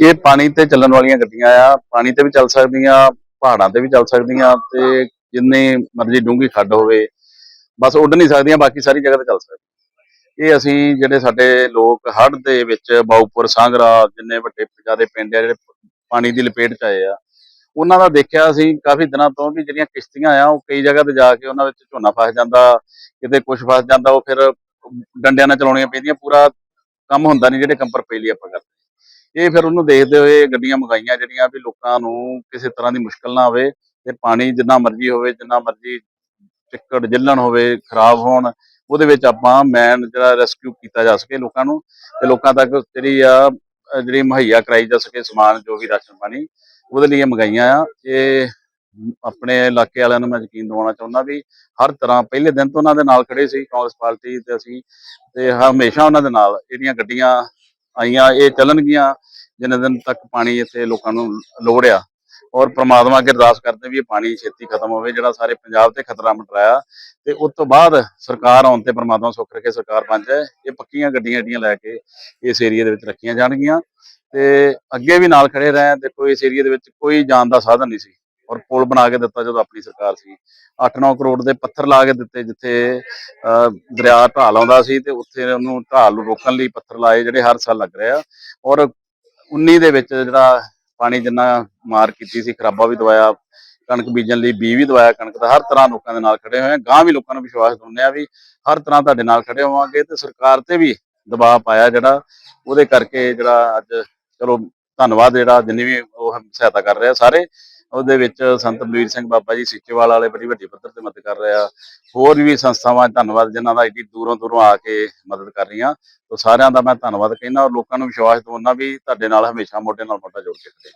ਇਹ ਪਾਣੀ ਤੇ ਚੱਲਣ ਵਾਲੀਆਂ ਗੱਡੀਆਂ ਆ, ਪਾਣੀ ਤੇ ਵੀ ਚੱਲ ਸਕਦੀਆਂ, ਪਹਾੜਾਂ ਤੇ ਵੀ ਚੱਲ ਸਕਦੀਆਂ ਤੇ ਜਿੰਨੇ ਮਰਜ਼ੀ ਡੂੰਘੀ ਖੱਡ ਹੋਵੇ, ਬਸ ਉੱਡ ਨਹੀਂ ਸਕਦੀਆਂ, ਬਾਕੀ ਸਾਰੀ ਜਗ੍ਹਾ ਤੇ ਚੱਲ ਸਕਦੀਆਂ। ਇਹ ਅਸੀਂ ਜਿਹੜੇ ਸਾਡੇ ਲੋਕ ਹੜ੍ਹ ਦੇ ਵਿੱਚ ਬਾਉਪੁਰ, ਸਾਂਗਰਾ, ਜਿੰਨੇ ਵੱਡੇ ਜਿਆਦੇ ਪਿੰਡ ਆ, ਜਿਹੜੇ ਪਾਣੀ ਦੀ ਲਪੇਟ ਚ ਆਏ ਆ, ਉਹਨਾਂ ਦਾ ਦੇਖਿਆ ਅਸੀਂ ਕਾਫੀ ਦਿਨਾਂ ਤੋਂ ਵੀ ਜਿਹੜੀਆਂ ਕਿਸ਼ਤੀਆਂ ਆ, ਉਹ ਕਈ ਜਗ੍ਹਾ ਤੇ ਜਾ ਕੇ ਉਹਨਾਂ ਵਿੱਚ ਝੋਨਾ ਫਸ ਜਾਂਦਾ, ਕਿਤੇ ਕੁਝ ਫਸ ਜਾਂਦਾ, ਉਹ ਫਿਰ ਡੰਡਿਆਂ ਨਾਲ ਚਲਾਉਣੀਆਂ ਪੈਂਦੀਆਂ, ਪੂਰਾ ਕੰਮ ਹੁੰਦਾ ਨਹੀਂ ਜਿਹੜੇ ਕੰਪਰ ਪਹਿਲੀ ਆਪਾਂ ਕਰਦੇ। ਇਹ ਫਿਰ ਉਹਨੂੰ ਦੇਖਦੇ ਹੋਏ ਗੱਡੀਆਂ ਮੰਗਾਈਆਂ ਜਿਹੜੀਆਂ ਵੀ ਲੋਕਾਂ ਨੂੰ ਕਿਸੇ ਤਰ੍ਹਾਂ ਦੀ ਮੁਸ਼ਕਲ ਨਾ ਆਵੇ ਤੇ ਪਾਣੀ ਜਿੰਨਾ ਮਰਜ਼ੀ ਹੋਵੇ, ਜਿੰਨਾ ਮਰਜ਼ੀ ਚਿੱਕੜ ਜਿੱਲਣ ਹੋਵੇ, ਖਰਾਬ ਹੋਣ, ਉਹਦੇ ਵਿੱਚ ਆਪਾਂ ਮੈਨ ਜਿਹੜਾ ਰੈਸਕਿਊ ਕੀਤਾ ਜਾ ਸਕੇ ਲੋਕਾਂ ਨੂੰ ਤੇ ਲੋਕਾਂ ਤੱਕ ਜਿਹੜੀ ਆ, ਜਿਹੜੀ ਮੁਹੱਈਆ ਕਰਾਈ ਜਾ ਸਕੇ ਸਮਾਨ ਜੋ ਵੀ ਰਾਸ਼ਨ ਪਾਣੀ, ਉਹਦੇ ਲਈ ਇਹ ਮੰਗਾਈਆਂ ਆ। ਇਹ ਆਪਣੇ ਇਲਾਕੇ ਵਾਲਿਆਂ ਨੂੰ ਮੈਂ ਯਕੀਨ ਦਿਵਾਉਣਾ ਚਾਹੁੰਦਾ ਵੀ ਹਰ ਤਰ੍ਹਾਂ ਪਹਿਲੇ ਦਿਨ ਤੋਂ ਉਹਨਾਂ ਦੇ ਨਾਲ ਖੜੇ ਸੀ, ਕਾਂਗਰਸ ਪਾਰਟੀ ਤੇ ਅਸੀਂ, ਤੇ ਹਮੇਸ਼ਾ ਉਹਨਾਂ ਦੇ ਨਾਲ ਜਿਹੜੀਆਂ ਗੱਡੀਆਂ ਆਈਆਂ, ਇਹ ਚੱਲਣਗੀਆਂ, ਜਿੰਨੇ ਦਿਨ ਤੱਕ ਪਾਣੀ ਇੱਥੇ ਲੋਕਾਂ ਨੂੰ ਲੋੜ ਆ ਔਰ ਪ੍ਰਮਾਤਮਾ ਅੱਗੇ ਅਰਦਾਸ ਕਰਦੇ ਵੀ ਇਹ ਪਾਣੀ ਛੇਤੀ ਖਤਮ ਹੋਵੇ, ਜਿਹੜਾ ਸਾਰੇ ਪੰਜਾਬ ਤੇ ਖਤਰਾ ਮੰਡਰਾਇਆ ਤੇ ਉਸ ਤੋਂ ਬਾਅਦ ਸਰਕਾਰ ਆਉਣ ਤੇ ਪ੍ਰਮਾਤਮਾ ਸੁੱਖ ਰੱਖੇ, ਸਰਕਾਰ ਬਣ ਜਾਏ। ਇਹ ਪੱਕੀਆਂ ਗੱਡੀਆਂ ਜਿਹੜੀਆਂ ਲੈ ਕੇ ਇਸ ਏਰੀਆ ਦੇ ਵਿੱਚ ਰੱਖੀਆਂ ਜਾਣਗੀਆਂ। ਤੇ ਅੱਗੇ ਵੀ ਨਾਲ ਖੜੇ ਰਹੇ ਦੇਖੋ ਇਸ ਏਰੀਆ ਦੇ ਵਿੱਚ ਕੋਈ ਜਾਣ ਦਾ ਸਾਧਨ ਨਹੀਂ ਸੀ। ਔਰ ਪੁਲ ਬਣਾ ਕੇ ਦਿੱਤਾ ਜਦੋਂ ਆਪਣੀ ਸਰਕਾਰ ਸੀ। 8-9 ਕਰੋੜ ਦੇ ਪੱਥਰ ਲਾ ਕੇ ਦਿੱਤੇ ਜਿੱਥੇ ਦਰਿਆ ਢਾਲ ਆਉਂਦਾ ਸੀ ਤੇ ਉੱਥੇ ਉਹਨੂੰ ਢਾਲ ਨੂੰ ਰੋਕਣ ਲਈ ਪੱਥਰ ਲਾਏ ਜਿਹੜੇ ਹਰ ਸਾਲ ਲੱਗ ਰਹੇ ਆ। ਔਰ 19 ਦੇ ਵਿੱਚ ਜਿਹੜਾ ਪਾਣੀ ਜਿੰਨਾ ਮਾਰ ਕੀਤੀ ਸੀ, ਖਰਾਬਾ ਵੀ ਦਵਾਇਆ, ਕਣਕ ਬੀਜਣ ਲਈ ਬੀ ਵੀ ਦਵਾਇਆ, ਕਣਕ ਦਾ ਹਰ ਤਰ੍ਹਾਂ ਲੋਕਾਂ ਦੇ ਨਾਲ ਖੜੇ ਹੋਏ ਆ। ਗਾਂ ਵੀ ਲੋਕਾਂ ਨੂੰ ਵਿਸ਼ਵਾਸ ਦਿੰਦੇ ਆ ਵੀ ਹਰ ਤਰ੍ਹਾਂ ਤੁਹਾਡੇ ਨਾਲ ਖੜੇ ਹੋਵਾਂਗੇ ਤੇ ਸਰਕਾਰ ਤੇ ਵੀ ਦਬਾਅ ਪਾਇਆ ਜਿਹੜਾ, ਉਹਦੇ ਕਰਕੇ ਜਿਹੜਾ ਅੱਜ ਚਲੋ ਧੰਨਵਾਦ ਜਿਹੜਾ ਜਿੰਨੀ ਵੀ ਉਹ ਸਹਾਇਤਾ ਕਰ ਰਿਹਾ ਸਾਰੇ। ਉਹਦੇ ਵਿੱਚ ਸੰਤ ਬਲਵੀਰ ਸਿੰਘ ਬਾਬਾ ਜੀ ਸੀਚੇਵਾਲ ਵਾਲੇ ਬੜੀ ਵੱਡੀ ਪੱਧਰ ਤੇ ਮਦਦ ਕਰ ਰਿਹਾ ਹੋਰ ਵੀ ਸੰਸਥਾਵਾਂ ਧੰਨਵਾਦ ਜਿਨ੍ਹਾਂ ਦਾ ਏਡੀ ਦੂਰੋਂ ਦੂਰੋਂ ਆ ਕੇ ਮਦਦ ਕਰ ਰਹੀਆਂ। ਤੋਂ ਸਾਰਿਆਂ ਦਾ ਮੈਂ ਧੰਨਵਾਦ ਕਹਿੰਦਾ ਔਰ ਲੋਕਾਂ ਨੂੰ ਵਿਸ਼ਵਾਸ ਦਿਵਾਉਣਾ ਵੀ ਤੁਹਾਡੇ ਨਾਲ ਹਮੇਸ਼ਾ ਮੋਢੇ ਨਾਲ ਮੋਢਾ ਜੋੜ ਕੇ ਖੜੇ